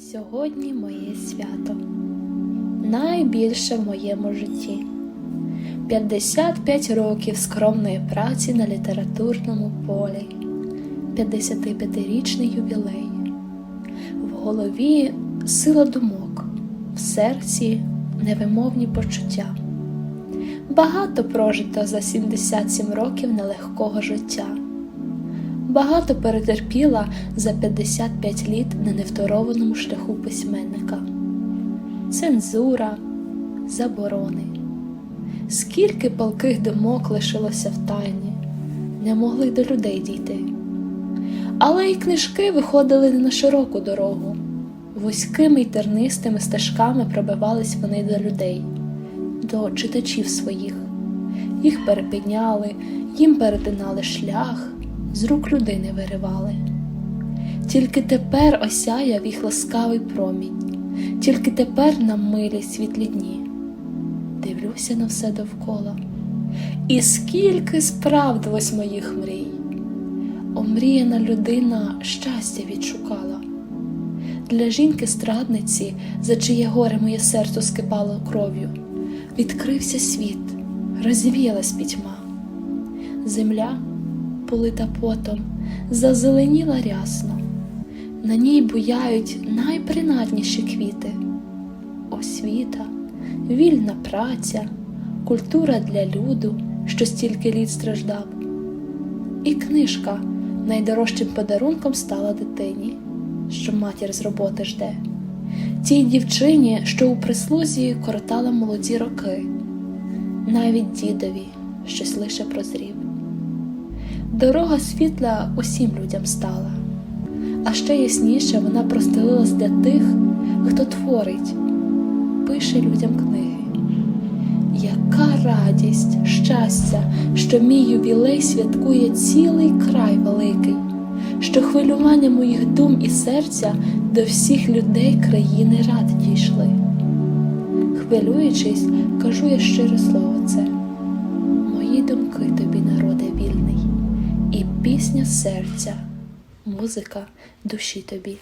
Сьогодні моє свято. Найбільше в моєму житті. 55 років скромної праці на літературному полі, 55-річний ювілей. В голові сила думок, в серці невимовні почуття. Багато прожито за 77 років нелегкого життя. Багато перетерпіла за 55 літ на невторованому шляху письменника. Цензура, заборони. Скільки палких думок лишилося в тайні, не могли до людей дійти. Але й книжки виходили не на широку дорогу. Вузькими й тернистими стежками пробивались вони до людей, до читачів своїх. Їх перепиняли, їм перетинали шлях, з рук людини виривали. Тільки тепер осяяв їх ласкавий промінь, тільки тепер нам милі світлі дні. Дивлюся на все довкола. І скільки справдилось моїх мрій. Омріяна людина щастя відшукала. Для жінки страдниці, за чиє горе моє серце скипало кров'ю, відкрився світ, розвіялась пітьма. Земля, полита потом, зазеленіла рясно, на ній буяють найпринадніші квіти, освіта, вільна праця, культура для люду, що стільки літ страждав. І книжка найдорожчим подарунком стала дитині, що матір з роботи жде, тій дівчині, що у прислузі коротала молоді роки, навіть дідові щось лише прозрів. Дорога світла усім людям стала, а ще ясніше вона простелилась для тих, хто творить, пише людям книги. Яка радість, щастя, що мій ювілей святкує цілий край великий, що хвилювання моїх дум і серця до всіх людей країни ради дійшли. Хвилюючись, кажу я щире слово це, мої думки тобі, пісня серця, музика душі тобі.